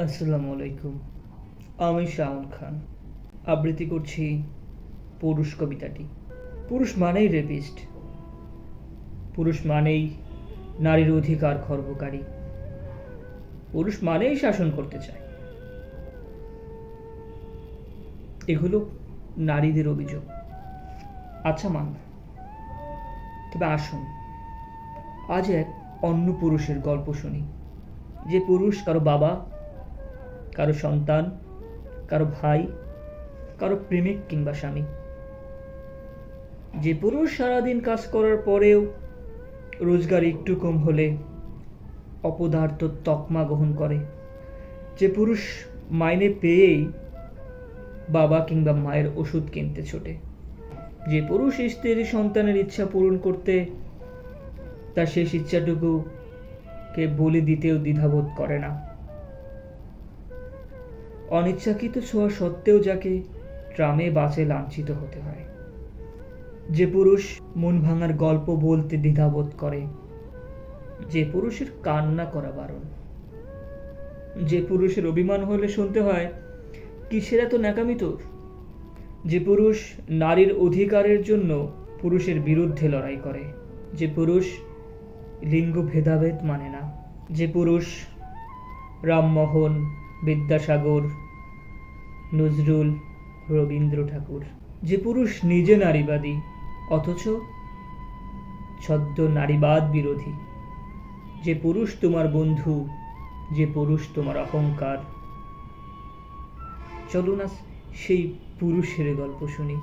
আসসালামু আলাইকুম। আমি শাওন খান। আবৃত্তি করছি পুরুষ কবিতাটি। পুরুষ মানেই রেপিস্ট পুরুষ মানেই নারীর অধিকার খর্বকারী। পুরুষ মানেই শাসন করতে চায়। এগুলো নারীদের অভিযোগ। আচ্ছা মান তবে আসুন, আজ এক অন্য পুরুষের গল্প শুনি, যে পুরুষ কারও বাবা কারও সন্তান, কারও ভাই, কারও প্রেমিক কিংবা স্বামী। যে পুরুষ সারাদিন কাজ করার পরেও রোজগার একটু কম হলে অপদার্থ তকমা গ্রহণ করে। যে পুরুষ মাইনে পেয়েই বাবা কিংবা মায়ের ওষুধ কিনতে ছোটে। যে পুরুষ স্ত্রী সন্তানের ইচ্ছা পূরণ করতে তার শেষ ইচ্ছাটুকু কে বলে দিতেও দ্বিধাবোধ করে না। অনিচ্ছাকৃত ছোঁয়া সত্ত্বেও যাকে ট্রামে বাসে লাঞ্ছিত হতে হয়। যে পুরুষ মন ভাঙার গল্প বলতে দ্বিধাবোধ করে, যে পুরুষের কান্না করা বারণ। যে পুরুষের অভিমান হলে শুনতে হয়, কিসের এত ন্যাকামি তোর? যে পুরুষ নারীর অধিকারের জন্য পুরুষের বিরুদ্ধে লড়াই করে। যে পুরুষ লিঙ্গ ভেদাভেদ মানে না। যে পুরুষ রামমোহন বিদ্যাসাগর, নজরুল, রবীন্দ্র ঠাকুর। যে পুরুষ নিজে নারীবাদী, অথচ ছদ্ম নারীবাদ বিরোধী। যে পুরুষ তোমার বন্ধু, যে পুরুষ তোমার অহংকার। চলো না সেই পুরুষের গল্প শুনি।